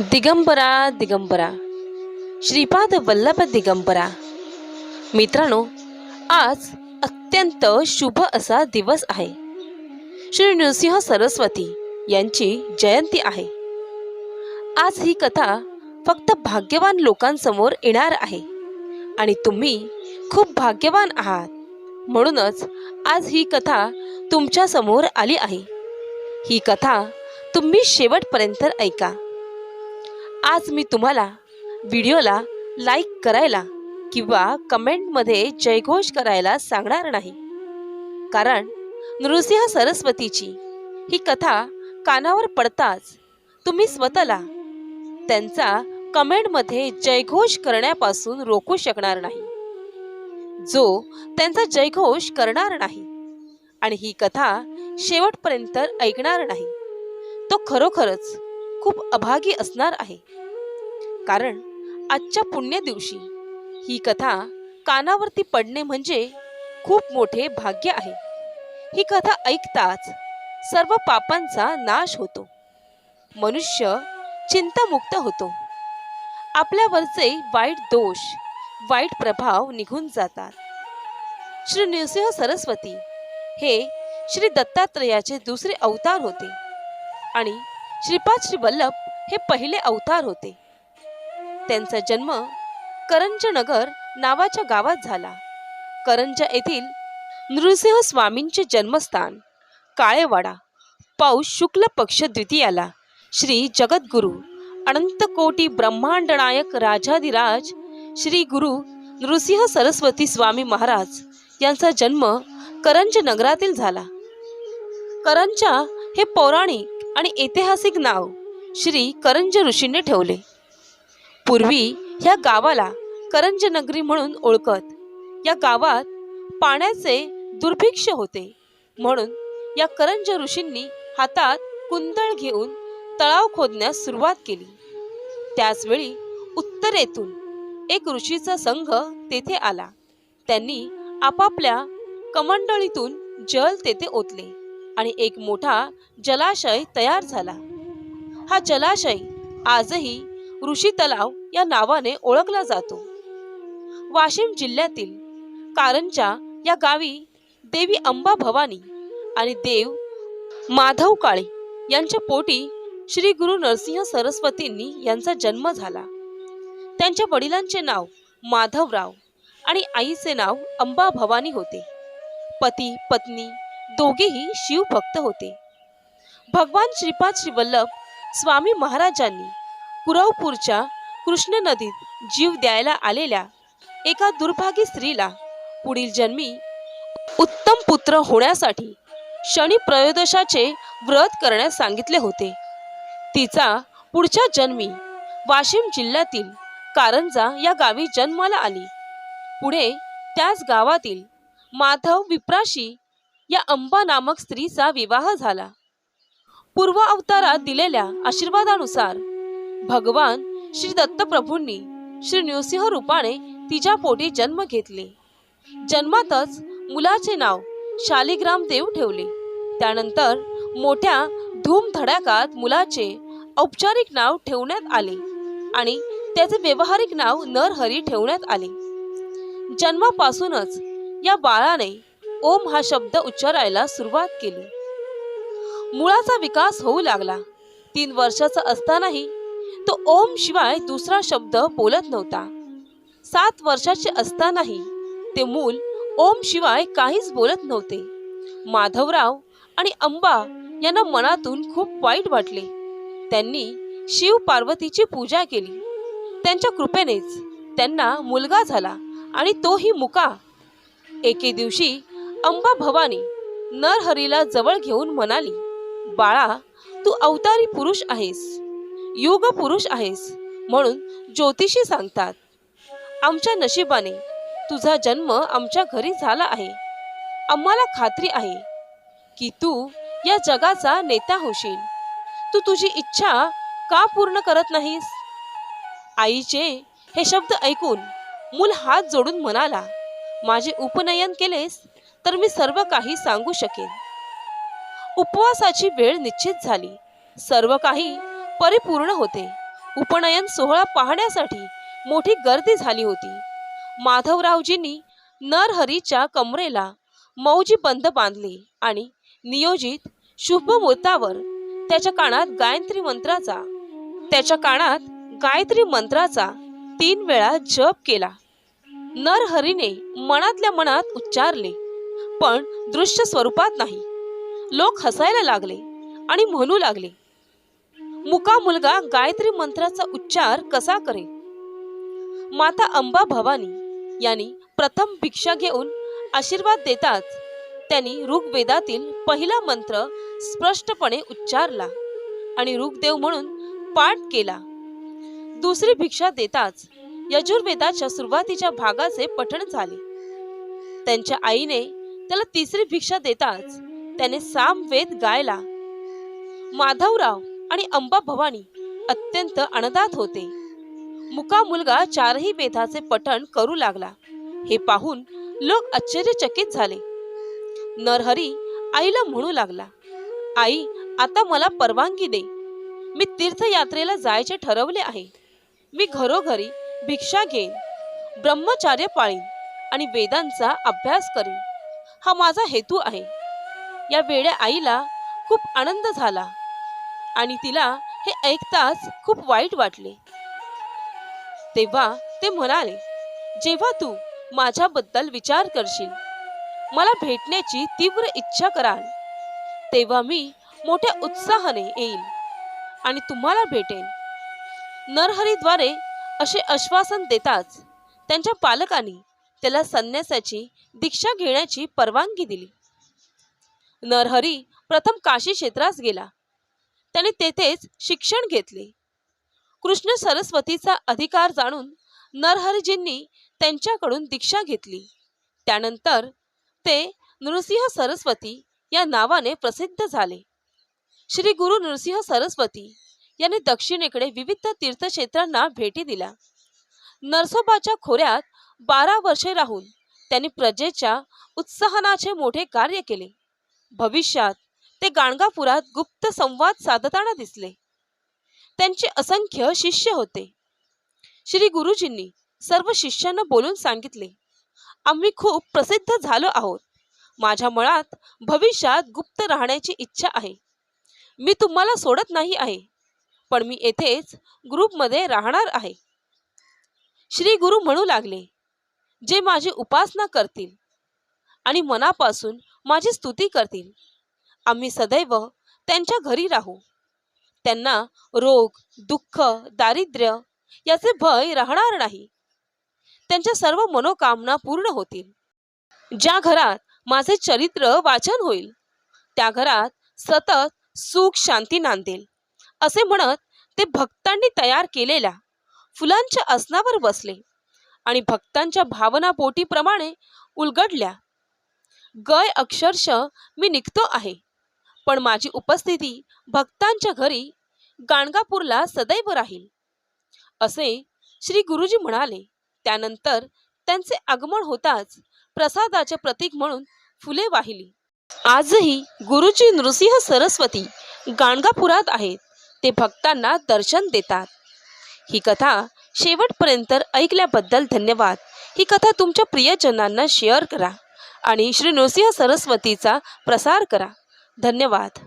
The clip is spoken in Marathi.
दिगंबरा दिगंबरा श्रीपाद वल्लभ दिगंबरा. मित्रांनो आज अत्यंत शुभ असा दिवस आहे. श्री नृसिंह सरस्वती यांची जयंती आहे. आज ही कथा फक्त भाग्यवान लोकांसमोर येणार आहे आणि तुम्ही खूप भाग्यवान आहात. म्हणूनच आज ही कथा तुमच्यासमोर आली आहे. ही कथा तुम्ही शेवटपर्यंत ऐका. आज मी तुम्हाला व्हिडिओला लाईक करायला किंवा कमेंटमध्ये जयघोष करायला सांगणार नाही. कारण नृसिंह सरस्वतीची ही कथा कानावर पडताच तुम्ही स्वतःला त्यांचा कमेंटमध्ये जयघोष करण्यापासून रोखू शकणार नाही. जो त्यांचा जयघोष करणार नाही आणि ही कथा शेवटपर्यंत ऐकणार नाही तो खरोखरच खूप अभागी असणार आहे. कारण आजच्या पुण्य दिवशी ही कथा कानावरती पडणे म्हणजे खूप मोठे भाग्य आहे. ही कथा ऐकताच सर्व पापांचा नाश होतो. मनुष्य चिंतामुक्त होतो. आपल्यावरचे वाईट दोष वाईट प्रभाव निघून जातात. श्री नृसिंह सरस्वती हे श्री दत्तात्रयाचे दुसरे अवतार होते आणि श्रीपाद श्री वल्लभ हे पहिले अवतार होते. त्यांचा जन्म करंजनगर नावाच्या गावात झाला. करंज येथील नृसिंह स्वामींचे जन्मस्थान काळेवाडा. पाऊस शुक्ल पक्ष द्वितीयाला श्री जगद्गुरु अनंतकोटी ब्रह्मांड नायक राजाधिराज श्री गुरु नृसिंह सरस्वती स्वामी महाराज यांचा जन्म करंज नगरातील झाला. करंजा हे पौराणिक आणि ऐतिहासिक नाव श्री करंज ऋषींनी ठेवले. पूर्वी ह्या गावाला करंज नगरी म्हणून ओळखत या गावात पाण्याचे दुर्भिक्ष होते. म्हणून या करंज ऋषींनी हातात कुंदळ घेऊन तळाव खोदण्यास सुरुवात केली. त्याचवेळी उत्तरेतून एक ऋषीचा संघ तेथे आला. त्यांनी आपापल्या कमंडळीतून जल तेथे ओतले. आणि एक मोठा जलाशय तयार झाला. हा जलाशय आजही ऋषी तलाव या नावाने ओळखला जातो. वाशिम जिल्ह्यातील कारंजा या गावी देवी अंबा भवानी आणि देव माधव काळे यांच्या पोटी श्री गुरु नरसिंह सरस्वतींनी यांचा जन्म झाला. त्यांच्या वडिलांचे नाव माधवराव आणि आईचे नाव अंबा भवानी होते. पती पत्नी दोघेही शिवभक्त होते. भगवान श्रीपाद श्री वल्लभ स्वामी महाराजांनी कुरवपूरच्या कृष्ण नदीत जीव द्यायला आलेल्या एका दुर्भागी स्त्रीला पुढील जन्मी उत्तम पुत्र होण्यासाठी शनी प्रयोदशाचे व्रत करण्यास सांगितले होते. तिचा पुढच्या जन्मी वाशिम जिल्ह्यातील कारंजा या गावी जन्माला आली. पुढे त्याच गावातील माधव विप्राशी या अंबा नामक स्त्रीचा विवाह झाला. पूर्व अवतारात दिलेल्या आशीर्वादानुसार भगवान श्री दत्तप्रभूंनी श्री नृसिंह रूपाने तिच्या पोटी जन्म घेतले. जन्मातच मुलाचे नाव शालिग्राम देव ठेवले. त्यानंतर मोठ्या धूमधडाकात मुलाचे औपचारिक नाव ठेवण्यात आले आणि त्याचे व्यावहारिक नाव नरहरी ठेवण्यात आले. जन्मापासूनच या बाळाने ओम हा शब्द उच्चारायला सुरुवात केली. मुळाचा विकास होऊ लागला. तीन वर्षाचा असतानाही तो ओम शिवाय दुसरा शब्द बोलत नव्हता. सात वर्षाचे असतानाही ते मूल ओम शिवाय काहीच बोलत नव्हते. माधवराव आणि अंबा यांना मनातून खूप वाईट वाटले. त्यांनी शिव पार्वतीची पूजा केली. त्यांच्या कृपेनेच त्यांना मुलगा झाला आणि तोही मुका. एके दिवशी अंबा भवानी नरहरीला जवळ घेऊन म्हणाली बाळा तू अवतारी पुरुष आहेस युग पुरुष आहेस म्हणून ज्योतिषी सांगतात. आमच्या नशिबाने तुझा जन्म आमच्या घरी झाला आहे. आम्हाला खात्री आहे की तू या जगाचा नेता होशील. तू तुझी इच्छा का पूर्ण करत नाहीस? आईचे हे शब्द ऐकून मूल हात जोडून म्हणाला माझे उपनयन केलेस? तर मी सर्व काही सांगू शकेन. उपवासाची वेळ निश्चित झाली. सर्व काही परिपूर्ण होते. उपनयन सोहळा पाहण्यासाठी मोठी गर्दी झाली होती. माधवरावजींनी नरहरीच्या कमरेला मौजी बंद बांधले आणि नियोजित शुभ मुहूर्तावर त्याच्या कानात गायत्री मंत्राचा त्याच्या कानात गायत्री मंत्राचा तीन वेळा जप केला. नरहरीने मनातल्या मनात उच्चारले पण दृश्य स्वरूपात नाही. लोक हसायला लागले आणि म्हणू लागले मुका मुलगा गायत्री मंत्राचा उच्चार कसा करे? माता अंबा भवानी यांनी प्रथम भिक्षा घेऊन आशीर्वाद देताच त्यांनी ऋग्वेदातील पहिला मंत्र स्पष्टपणे उच्चारला आणि ऋग्देव म्हणून पाठ केला. दुसरी भिक्षा देताच यजुर्वेदाच्या सुरुवातीच्या भागाचे पठण झाले. त्यांच्या आईने त्याला तिसरी भिक्षा देताच त्याने साम वेद गायला. माधवराव आणि अंबा भवानी अत्यंत आनंदात होते. मुका मुलगा चारही वेदाचे पठण करू लागला. हे पाहून लोक आश्चर्यचकित झाले. नरहरी आईला म्हणू लागला आई आता मला परवानगी दे. मी तीर्थयात्रेला जायचे ठरवले आहे. मी घरोघरी भिक्षा घेईन ब्रह्मचार्य पाळीन आणि वेदांचा अभ्यास करीन. हा माझा हेतू आहे. या वेड्या आईला खूप आनंद झाला आणि तिला हे ऐकताच खूप वाईट वाटले. तेव्हा ते म्हणाले जेव्हा तू माझ्याबद्दल विचार करशील मला भेटण्याची तीव्र इच्छा कराल. तेव्हा मी मोठ्या उत्साहाने येईल आणि तुम्हाला भेटेन. नरहरीद्वारे असे आश्वासन देताच त्यांच्या पालकांनी त्याला संन्यासाची दीक्षा घेण्याची परवानगी दिली. नरहरी प्रथम काशी क्षेत्रास गेला. त्याने तेथेच शिक्षण घेतले. कृष्ण सरस्वतीचा अधिकार जाणून नरहरीजींनी त्यांच्याकडून दीक्षा घेतली. त्यानंतर ते नृसिंह सरस्वती या नावाने प्रसिद्ध झाले. श्री गुरु नृसिंह सरस्वती यांनी दक्षिणेकडे विविध तीर्थक्षेत्रांना भेटी दिल्या. नरसोबाच्या खोऱ्यात बारा वर्षे राहून त्यांनी प्रजेच्या उत्साहनाचे मोठे कार्य केले. भविष्यात ते गाणगापुरात गुप्त संवाद साधताना दिसले. त्यांचे असंख्य शिष्य होते. श्री गुरुजींनी सर्व शिष्यांना बोलून सांगितले आम्ही खूप प्रसिद्ध झालो आहोत. माझ्या मनात भविष्यात गुप्त राहण्याची इच्छा आहे. मी तुम्हाला सोडत नाही आहे पण मी येथेच ग्रुपमध्ये राहणार आहे. श्री गुरु म्हणू लागले जे माझी उपासना करतील आणि मनापासून माझी स्तुती करतील. आम्ही सदैव त्यांच्या घरी राहू. त्यांना रोग दुःख दारिद्र्य याचे भय राहणार नाही. त्यांच्या सर्व मनोकामना पूर्ण होतील. ज्या घरात माझे चरित्र वाचन होईल त्या घरात सतत सुख शांती नांदेल असे म्हणत ते भक्तांनी तयार केलेल्या फुलांच्या आसनावर बसले. आणि भक्तांच्या भावना पोटीप्रमाणे उलगडल्या. गय अक्षरशः मी निघतो आहे. पण माझी उपस्थिती भक्तांच्या घरी गाणगापूरला सदैव राहील. असे श्री गुरुजी म्हणाले. त्यानंतर त्यांचे आगमन होताच प्रसादाचे प्रतीक म्हणून फुले वाहिली. आजही गुरुजी नृसिंह सरस्वती गाणगापुरात आहेत. ते भक्तांना दर्शन देतात. ही कथा शेवटपर्यंत ऐकल्याबद्दल धन्यवाद. ही कथा तुमच्या प्रियजनांना शेअर करा आणि श्री नृसिंह सरस्वतीचा प्रसार करा. धन्यवाद.